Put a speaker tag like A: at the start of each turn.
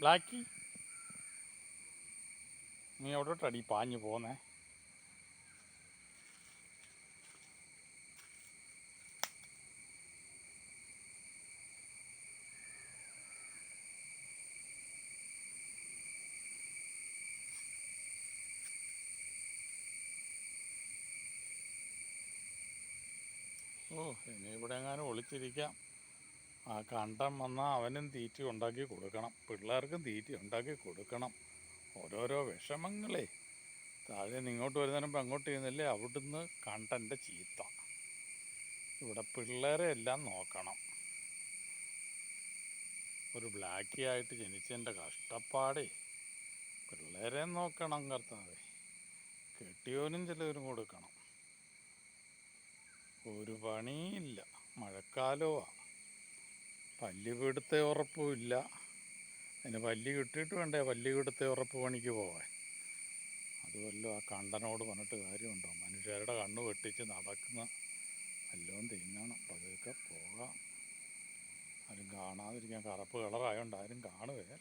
A: ബ്ലാക്കി. നീ എവിടോട്ടടി പാഞ്ഞു പോന്നേ? ഓ ഇനി ഇവിടെ എങ്ങാനും ഒളിച്ചിരിക്കാം. ആ കണ്ടം വന്നാൽ അവനും തീറ്റ ഉണ്ടാക്കി കൊടുക്കണം. പിള്ളേർക്കും തീറ്റ ഉണ്ടാക്കി കൊടുക്കണം. ഓരോരോ വിഷമങ്ങളേ. താഴെ ഇങ്ങോട്ട് മുമ്പ് അങ്ങോട്ട് ചെയ്യുന്നില്ലേ? അവിടുന്ന് കണ്ടന്റെ ചീത്ത. ഇവിടെ പിള്ളേരെ എല്ലാം നോക്കണം. ഒരു ബ്ലാക്കി ആയിട്ട് ജനിച്ചതിന്റെ കഷ്ടപ്പാടേ. പിള്ളേരെ നോക്കണം കർത്താവേ. കെട്ടിയോനും ചിലവരും കൊടുക്കണം. ഒരു പണിയില്ല മഴക്കാലമാ പല്ലി പിടുത്ത ഉറപ്പുമില്ല. അതിന് പല്ലി കിട്ടിയിട്ട് വേണ്ടേ പല്ലി പിടുത്ത ഉറപ്പ് പണിക്ക് പോവാൻ? അതുമല്ലോ ആ കണ്ടനോട് പറഞ്ഞിട്ട് കാര്യമുണ്ടോ? മനുഷ്യരുടെ കണ്ണ് വെട്ടിച്ച് നടക്കുന്ന എല്ലാം തിന്നണം. പതുക്കെ പോകാം. ആരും കാണാതിരിക്കാൻ കറുപ്പ് കളറായോണ്ട് ആരും കാണുകയില്ല